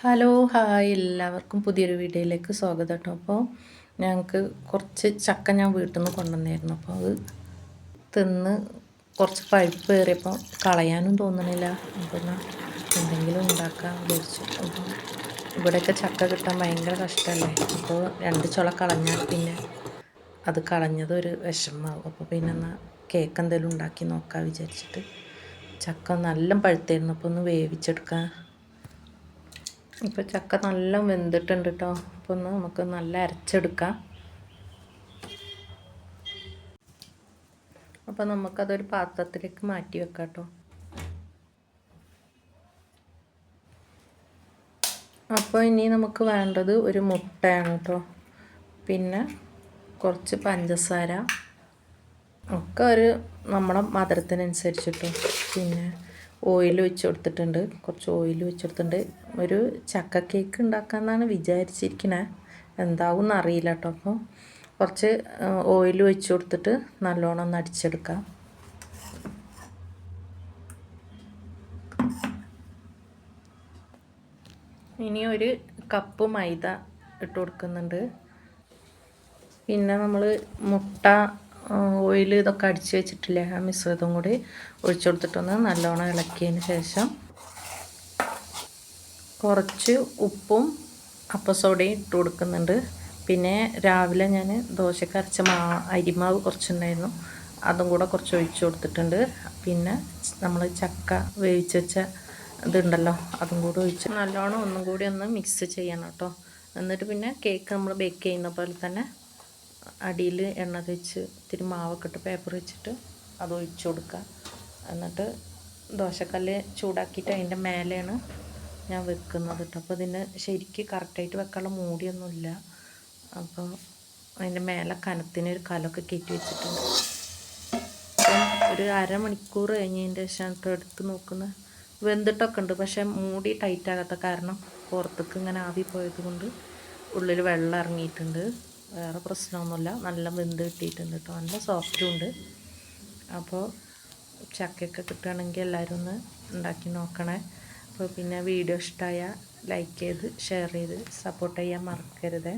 Hello hi. എല്ലാവർക്കും പുതിയൊരു വീഡിയോയിലേക്ക് സ്വാഗതം കേട്ടോ. അപ്പോൾ ഞങ്ങൾക്ക് കുറച്ച് ചക്ക ഞാൻ വീട്ടിൽ നിന്ന് കൊണ്ടുവന്നായിരുന്നു. അപ്പോൾ അത് തിന്ന് കുറച്ച് പഴുപ്പ് കയറിയപ്പോൾ കളയാനും തോന്നണില്ല. എന്നാ എന്തെങ്കിലും ഉണ്ടാക്കാൻ വിചാരിച്ചു. അപ്പോൾ ഇവിടെയൊക്കെ ചക്ക കിട്ടാൻ ഭയങ്കര കഷ്ടമല്ലേ? അപ്പോൾ രണ്ട് ചുള കളഞ്ഞാൽ പിന്നെ അത് കളഞ്ഞത് ഒരു വിഷമാവും അപ്പോൾ പിന്നെ എന്നാൽ കേക്ക് എന്തെങ്കിലും ഉണ്ടാക്കി നോക്കാൻ വിചാരിച്ചിട്ട് ചക്ക നല്ല പഴുത്തായിരുന്നു. അപ്പോൾ ഒന്ന് വേവിച്ചെടുക്കാൻ ഇപ്പോൾ ചക്ക നല്ല വെന്തിട്ടുണ്ട് കേട്ടോ അപ്പോൾ ഒന്ന് നമുക്ക് നല്ല അരച്ചെടുക്കാം. അപ്പോൾ നമുക്കതൊരു പാത്രത്തിലേക്ക് മാറ്റി വെക്കാം കേട്ടോ അപ്പോൾ ഇനി നമുക്ക് വേണ്ടത് ഒരു മുട്ടയാണ് കേട്ടോ പിന്നെ കുറച്ച് പഞ്ചസാര. ഒക്കെ ഒരു നമ്മുടെ മധുരത്തിനനുസരിച്ചിട്ടോ. പിന്നെ ഓയിൽ വെച്ച് കൊടുത്തിട്ടുണ്ട്. കുറച്ച് ഓയിൽ വെച്ച് കൊടുത്തിട്ടുണ്ട്. ഒരു ചക്ക കേക്ക് ഉണ്ടാക്കാമെന്നാണ് വിചാരിച്ചിരിക്കുന്നത് എന്താവും അറിയില്ല കേട്ടോ അപ്പോൾ കുറച്ച് ഓയിൽ വെച്ച് കൊടുത്തിട്ട് നല്ലോണം ഒന്ന് അടിച്ചെടുക്കാം. ഇനി ഒരു കപ്പ് മൈദ ഇട്ട് കൊടുക്കുന്നുണ്ട്. പിന്നെ നമ്മൾ മുട്ട ഓയിൽ ഇതൊക്കെ അടിച്ച് വെച്ചിട്ടില്ലേ ആ മിശ്രിതം കൂടി ഒഴിച്ചു കൊടുത്തിട്ടൊന്ന് നല്ലോണം ഇളക്കിയതിന് ശേഷം കുറച്ച് ഉപ്പും അപ്പസോഡയും ഇട്ട് കൊടുക്കുന്നുണ്ട്. പിന്നെ രാവിലെ ഞാൻ ദോശക്ക് അരച്ച മാ അരിമാവ് കുറച്ചുണ്ടായിരുന്നു. അതും കൂടെ കുറച്ച് ഒഴിച്ചു കൊടുത്തിട്ടുണ്ട്. പിന്നെ നമ്മൾ ചക്ക വേവിച്ച് വെച്ച ഇതുണ്ടല്ലോ അതും കൂടെ ഒഴിച്ച് നല്ലോണം ഒന്നും കൂടി ഒന്ന് മിക്സ് ചെയ്യണം കേട്ടോ. എന്നിട്ട് പിന്നെ കേക്ക് നമ്മൾ ബേക്ക് ചെയ്യുന്ന പോലെ തന്നെ അടിയിൽ എണ്ണ തേച്ച് ഇത്തിരി മാവൊക്കെ ഇട്ട് പേപ്പർ വെച്ചിട്ട് അത് ഒഴിച്ചു കൊടുക്കുക. എന്നിട്ട് ദോശക്കല്ല് ചൂടാക്കിയിട്ട് അതിന്റെ മേലെയാണ് ഞാൻ വെക്കുന്നത് കേട്ടോ. അപ്പോൾ ഇതിന് ശരിക്ക് കറക്റ്റായിട്ട് വെക്കാനുള്ള മൂടിയൊന്നുമില്ല അപ്പോൾ അതിന്റെ മേലെ കനത്തിന് ഒരു കലമൊക്കെ കയറ്റി വെച്ചിട്ടുണ്ട്. ഒരു അരമണിക്കൂർ കഴിഞ്ഞതിന്റെ ശേഷം എടുത്ത് നോക്കുന്നത് വെന്തിട്ടൊക്കെ ഉണ്ട്. പക്ഷേ മൂടി ടൈറ്റ് ആകാത്ത കാരണം പുറത്തേക്ക് ഇങ്ങനെ ആവി പോയത് കൊണ്ട് ഉള്ളിൽ വെള്ളം ഇറങ്ങിയിട്ടുണ്ട്. വേറെ പ്രശ്നമൊന്നുമില്ല. നല്ല വെന്ത് കിട്ടിയിട്ടുണ്ട് കേട്ടോ. നല്ല സോഫ്റ്റും ഉണ്ട്. അപ്പോൾ ചക്കയൊക്കെ കിട്ടുകയാണെങ്കിൽ എല്ലാവരും ഒന്ന് ഉണ്ടാക്കി നോക്കണേ. അപ്പോൾ പിന്നെ വീഡിയോ ഇഷ്ടമായ ലൈക്ക് ചെയ്ത് ഷെയർ ചെയ്ത് സപ്പോർട്ട് ചെയ്യാൻ മറക്കരുത്.